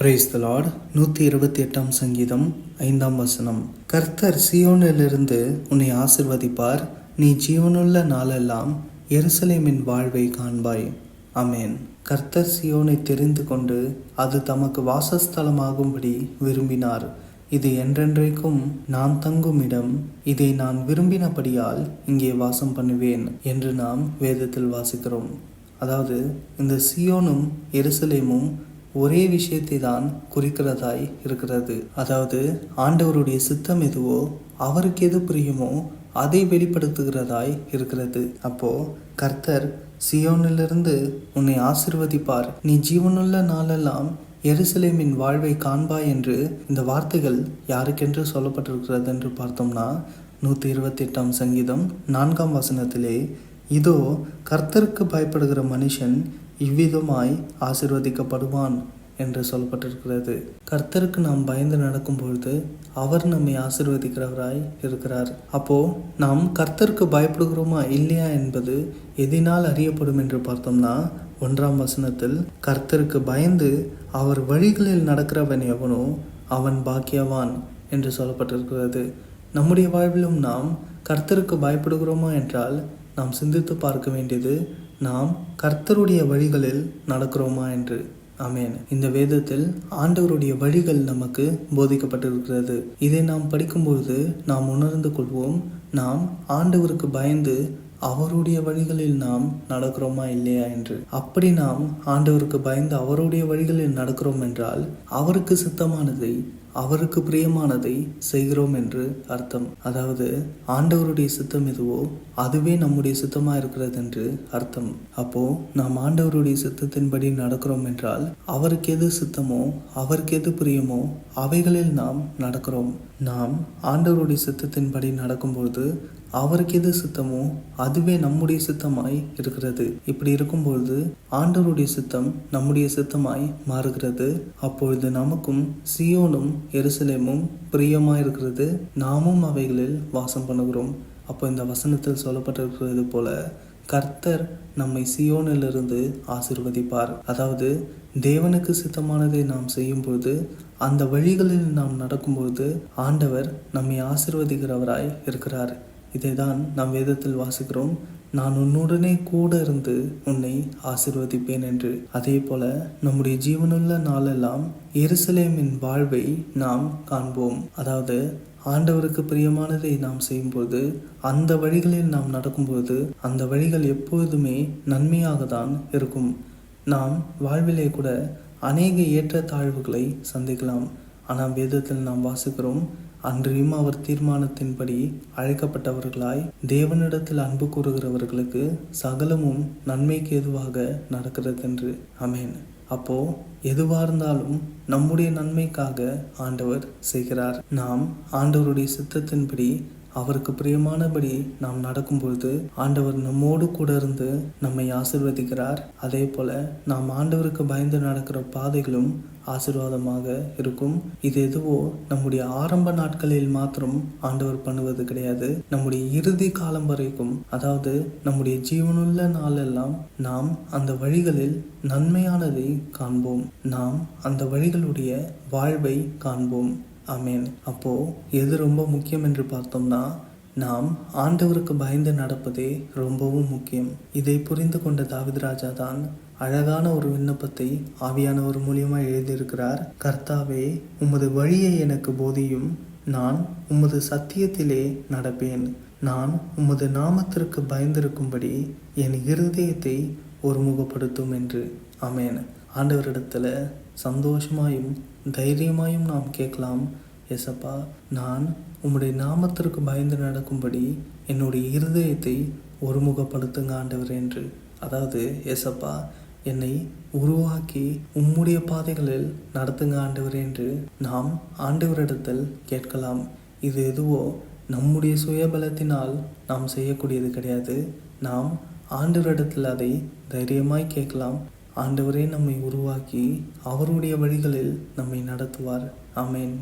Praise the Lord நூற்றி இருபத்தி எட்டாம் சங்கீதம் ஐந்தாம் வசனம். கர்த்தர் சியோனிலிருந்து உன்னை ஆசிர்வதிப்பார். நீ ஜீவனுள்ள நாளெல்லாம் எருசலேமின் வாழ்வை காண்பாய். அமேன் கர்த்தர் சியோனை தெரிந்து கொண்டு அது தமக்கு வாசஸ்தலமாகும்படி விரும்பினார். இது என்றென்றைக்கும் நான் தங்கும் இடம். இதை நான் விரும்பினபடியால் இங்கே வாசம் பண்ணுவேன் என்று நாம் வேதத்தில் வாசிக்கிறோம். அதாவது இந்த சியோனும் எருசலேமும் ஒரே விஷயத்தை தான் குறிக்கிறதாய் இருக்கிறது. அதாவது ஆண்டவருடைய சித்தம் எதுவோ அவருக்கு எது புரியுமோ அதை வெளிப்படுத்துகிறதாய் இருக்கிறது. அப்போ கர்த்தர் சியோனிலிருந்து உன்னை ஆசிர்வதிப்பார். நீ ஜீவனுள்ள நாளெல்லாம் எருசலேமின் வாழ்வை காண்பாய் என்று இந்த வார்த்தைகள் யாருக்கென்று சொல்லப்பட்டிருக்கிறது என்று பார்த்தோம்னா நூற்றி இருபத்தி எட்டாம் சங்கீதம் நான்காம் வசனத்திலே இதோ கர்த்தருக்கு பயப்படுகிற மனுஷன் இவ்விதமாய் ஆசிர்வதிக்கப்படுவான் என்று சொல்லப்பட்டிருக்கிறது. கர்த்தருக்கு நாம் பயந்து நடக்கும் பொழுது அவர் நம்மை ஆசிர்வதிக்கிறவராய் இருக்கிறார். அப்போ நாம் கர்த்தருக்கு பயப்படுகிறோமா இல்லையா என்பது எதினால் அறியப்படும் என்று பார்த்தோம்னா ஒன்றாம் வசனத்தில் கர்த்தருக்கு பயந்து அவர் வழிகளில் நடக்கிறவன் எவனோ அவன் பாக்கியவான் என்று சொல்லப்பட்டிருக்கிறது. நம்முடைய வாழ்விலும் நாம் கர்த்தருக்கு பயப்படுகிறோமா என்றால் நாம் சிந்தித்து பார்க்க வேண்டியது நாம் கர்த்தருடைய வழிகளில் நடக்கிறோமா என்று. அமேன் இந்த வேதத்தில் ஆண்டவருடைய வழிகள் நமக்கு போதிக்கப்பட்டிருக்கிறது. இதை நாம் படிக்கும்பொழுது நாம் உணர்ந்து கொள்வோம் நாம் ஆண்டவருக்கு பயந்து அவருடைய வழிகளில் நாம் நடக்கிறோமா இல்லையா என்று. அப்படி நாம் ஆண்டவருக்கு பயந்து அவருடைய வழிகளில் நடக்கிறோம் என்றால் அவருக்கு சித்தமானதை அவருக்கு பிரியமானதை செய்கிறோம் என்று அர்த்தம். அதாவது ஆண்டவருடைய சித்தம் எதுவோ அதுவே நம்முடைய சித்தமா இருக்கிறது என்று அர்த்தம். அப்போ நாம் ஆண்டவருடைய சித்தத்தின்படி நடக்கிறோம் என்றால் அவருக்கு எது சித்தமோ அவருக்கு எது பிரியமோ அவைகளில் நாம் நடக்கிறோம். நாம் ஆண்டவருடைய சித்தத்தின்படி நடக்கும்பொழுது அவருக்கு எது சித்தமோ அதுவே நம்முடைய சித்தமாய் இருக்கிறது. இப்படி இருக்கும்பொழுது ஆண்டவருடைய சித்தம் நம்முடைய சித்தமாய் மாறுகிறது. அப்பொழுது நமக்கும் சியோனும் எருசலேமும் பிரியமாயிருக்கிறது. நாமும் அவைகளில் வாசம் பண்ணுகிறோம். அப்போ இந்த வசனத்தில் சொல்லப்பட்டிருக்கிறது போல கர்த்தர் நம்மை சியோனிலிருந்து ஆசிர்வதிப்பார். அதாவது தேவனுக்கு சித்தமானதை நாம் செய்யும் பொழுது அந்த வழிகளில் நாம் நடக்கும்பொழுது ஆண்டவர் நம்மை ஆசிர்வதிக்கிறவராய் இருக்கிறார். இதை தான் நாம் வேதத்தில் வாசிக்கிறோம். நான் உன்னுடனே கூட இருந்து உன்னை ஆசிர்வதிப்பேன் என்று. அதே போல நம்முடைய ஜீவனுள்ள நாளெல்லாம் எருசலேமின் வாழ்வை நாம் காண்போம். அதாவது ஆண்டவருக்கு பிரியமானதை நாம் செய்யும்போது அந்த வழிகளில் நாம் நடக்கும்போது அந்த வழிகள் எப்பொழுதுமே நன்மையாக தான் இருக்கும். நாம் வாழ்விலே கூட அநேக ஏற்ற தாழ்வுகளை சந்திக்கலாம். ஆனால் வேதத்தில் நாம் வாசிக்கிறோம் அன்றையும் அவர் தீர்மானத்தின்படி அழைக்கப்பட்டவர்களாய் தேவனிடத்தில் அன்பு கூறுகிறவர்களுக்கு சகலமும் நன்மைக்கு எதுவாக நடக்கிறது என்று அமேன் அப்போ எதுவாக இருந்தாலும் நம்முடைய நன்மைக்காக ஆண்டவர் செய்கிறார். நாம் ஆண்டவருடைய சித்தத்தின்படி அவருக்கு பிரியமானபடி நாம் நடக்கும்பொழுது ஆண்டவர் நம்மோடு கூட இருந்து நம்மை ஆசிர்வதிக்கிறார். அதே போல நாம் ஆண்டவருக்கு பயந்து நடக்கிற பாதைகளும் ஆசிர்வாதமாக இருக்கும். இது எதுவோ நம்முடைய ஆரம்ப நாட்களில் மாத்திரம் ஆண்டவர் பண்ணுவது கிடையாது. நம்முடைய இறுதி காலம் வரைக்கும் அதாவது நம்முடைய ஜீவனுள்ள நாளெல்லாம் நாம் அந்த வழிகளில் நன்மையானதை காண்போம். நாம் அந்த வழிகளுடைய வாழ்வை காண்போம். அமேன் அப்போ எது ரொம்ப முக்கியம் என்று பார்த்தோம்னா நாம் ஆண்டவருக்கு பயந்து நடப்பதே ரொம்பவும் முக்கியம். இதை புரிந்து கொண்ட தாவித் ராஜா தான் அழகான ஒரு விண்ணப்பத்தை ஆவியானவர் மூலியமாக எழுதியிருக்கிறார். கர்த்தாவே உமது வழியை எனக்கு போதியும் நான் உமது சத்தியத்திலே நடப்பேன். நான் உமது நாமத்திற்கு பயந்திருக்கும்படி என் இருதயத்தை ஒருமுகப்படுத்தும் என்று. அமேன் ஆண்டவரிடத்தில் சந்தோஷமாயும் தைரியமாயும் நாம் கேட்கலாம். எசப்பா நான் உம்முடைய நாமத்திற்கு பயந்து நடக்கும்படி என்னுடைய இருதயத்தை ஒருமுகப்படுத்துங்க ஆண்டவர் என்று. அதாவது எசப்பா என்னை உருவாக்கி உம்முடைய பாதைகளில் நடத்துங்க ஆண்டவர் என்று நாம் ஆண்டவரிடத்தில் கேட்கலாம். இது எதுவோ நம்முடைய சுயபலத்தினால் நாம் செய்யக்கூடியது கிடையாது. நாம் ஆண்டவரிடத்தில் அதை தைரியமாய் கேட்கலாம். ஆண்டவரே நம்மை உருவாக்கி அவருடைய வழிகளில் நம்மை நடத்துவார். அமேன்